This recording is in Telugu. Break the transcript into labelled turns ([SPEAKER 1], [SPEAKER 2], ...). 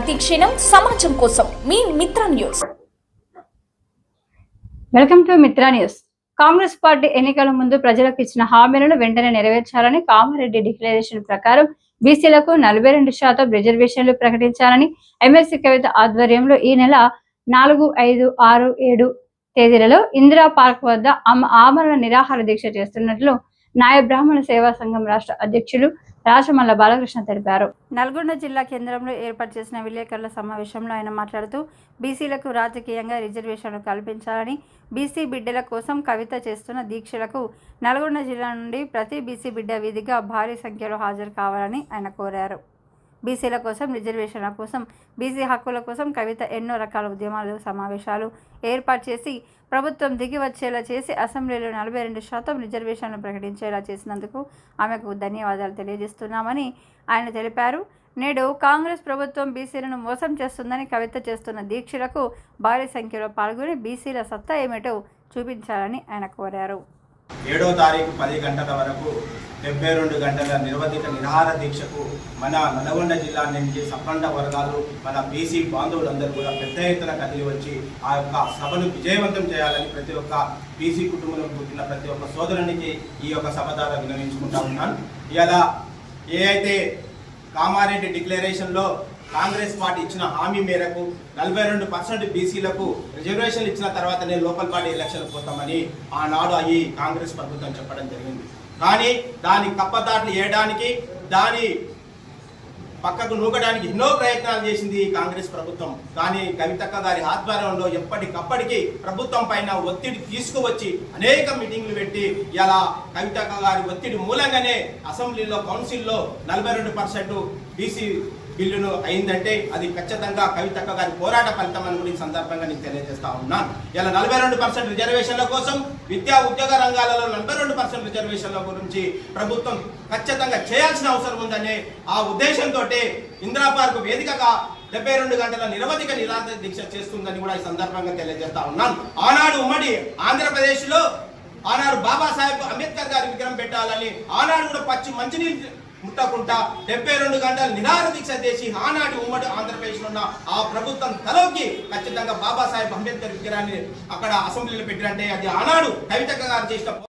[SPEAKER 1] ప్రతిక్షణం సమాజం కోసం. మీ Mitra news.
[SPEAKER 2] Welcome to Mitra news. Congress party ఎన్నికల ముందు ప్రజలకు ఇచ్చిన హామీలను వెంటనే నెరవేర్చాలని కామారెడ్డి డిక్లరేషన్ ప్రకారం బీసీలకు నలభై రెండు శాతం రిజర్వేషన్లు ప్రకటించాలని ఎమ్మెల్సీ కవిత ఆధ్వర్యంలో ఈ నెల నాలుగు ఐదు ఆరు ఏడు తేదీలలో ఇందిరా పార్క్ వద్ద ఆమ- ఆమరణ నిరాహార దీక్ష చేస్తున్నట్లు నాయ బ్రాహ్మణ సేవా సంఘం రాష్ట్ర అధ్యక్షులు రాజమల్ల బాలకృష్ణ తెలిపారు. నల్గొండ జిల్లా కేంద్రంలో ఏర్పాటు చేసిన విలేకరుల సమావేశంలో ఆయన మాట్లాడుతూ బీసీలకు రాజకీయంగా రిజర్వేషన్లు కల్పించాలని బీసీ బిడ్డల కోసం కవిత చేస్తున్న దీక్షలకు నల్గొండ జిల్లా నుండి ప్రతి బీసీ బిడ్డ విధిగా భారీ సంఖ్యలో హాజరు కావాలని ఆయన కోరారు. బీసీల కోసం రిజర్వేషన్ల కోసం బీసీ హక్కుల కోసం కవిత ఎన్నో రకాల ఉద్యమాలు సమావేశాలు ఏర్పాటు చేసి ప్రభుత్వం దిగి వచ్చేలా చేసి అసెంబ్లీలో నలభై రెండు శాతం రిజర్వేషన్లు ప్రకటించేలా చేసినందుకు ఆమెకు ధన్యవాదాలు తెలియజేస్తున్నామని ఆయన తెలిపారు. నేడు కాంగ్రెస్ ప్రభుత్వం బీసీలను మోసం చేస్తుందని కవిత చేస్తున్న దీక్షలకు భారీ సంఖ్యలో పాల్గొని బీసీల సత్తా ఏమిటో చూపించాలని ఆయన కోరారు.
[SPEAKER 3] ఏడో తారీఖు పది గంటల వరకు డెబ్బై రెండు గంటల నిర్వధిత నిరాహార దీక్షకు మన నల్గొండ జిల్లా నుంచి సబ్బండ వర్గాలు మన బీసీ బాంధవులందరూ కూడా పెద్ద ఎత్తున కదిలి వచ్చి ఆ యొక్క సభను విజయవంతం చేయాలని ప్రతి ఒక్క బీసీ కుటుంబంలో పుట్టిన ప్రతి ఒక్క సోదరునికి ఈ యొక్క సభ ద్వారా వినవించుకుంటా ఉన్నాను. ఇలా ఏ అయితే కామారెడ్డి డిక్లరేషన్లో కాంగ్రెస్ పార్టీ ఇచ్చిన హామీ మేరకు నలభై రెండు పర్సెంట్ బీసీలకు రిజర్వేషన్లు ఇచ్చిన తర్వాతనే లోకల్ పార్టీ ఎలక్షన్లు పోతామని ఆనాడు అయ్యి కాంగ్రెస్ ప్రభుత్వం చెప్పడం జరిగింది. కానీ దాని కప్పదాట్లు వేయడానికి దాని పక్కకు నూకడానికి ఎన్నో ప్రయత్నాలు చేసింది కాంగ్రెస్ ప్రభుత్వం. కానీ కవితక్క గారి ఆధ్వర్యంలో ఎప్పటికప్పటికి ప్రభుత్వం పైన ఒత్తిడి తీసుకువచ్చి అనేక మీటింగ్లు పెట్టి ఇలా కవితక్క గారి ఒత్తిడి మూలంగానే అసెంబ్లీలో కౌన్సిల్లో నలభై రెండు పర్సెంట్ బీసీ బిల్లును అయిందంటే అది ఖచ్చితంగా కవితక్క గారి పోరాట ఫలితం అని కూడా ఈ సందర్భంగా నేను తెలియజేస్తా ఉన్నాను. ఇలా నలభై రెండు పర్సెంట్ రిజర్వేషన్ల కోసం విద్యా ఉద్యోగ రంగాలలో నలభై రెండు పర్సెంట్ రిజర్వేషన్ల గురించి ప్రభుత్వం ఖచ్చితంగా చేయాల్సిన అవసరం ఉందనే ఆ ఉద్దేశంతో ఇందిరా పార్క్ వేదికగా డెబ్బై రెండు గంటల నిరవధిక నిరాధ దీక్ష చేస్తుందని కూడా ఈ సందర్భంగా తెలియజేస్తా ఉన్నాను. ఆనాడు ఉమ్మడి ఆంధ్రప్రదేశ్లో ఆనాడు బాబాసాహెబ్ అంబేద్కర్ గారి విగ్రహం పెట్టాలని ఆనాడు కూడా పచ్చి మంచినీళ్ళు ముట్టకుండా డెబ్బై రెండు గంటలు నినార దీక్ష చేసి ఆనాటి ఉమ్మడి ఆంధ్రప్రదేశ్ ఉన్న ఆ ప్రభుత్వం తలొక్కి ఖచ్చితంగా బాబాసాహెబ్ అంబేద్కర్ విగ్రహాన్ని అక్కడ అసెంబ్లీలో పెట్టారంటే అది ఆనాడు కవితక్క గారు చేసిన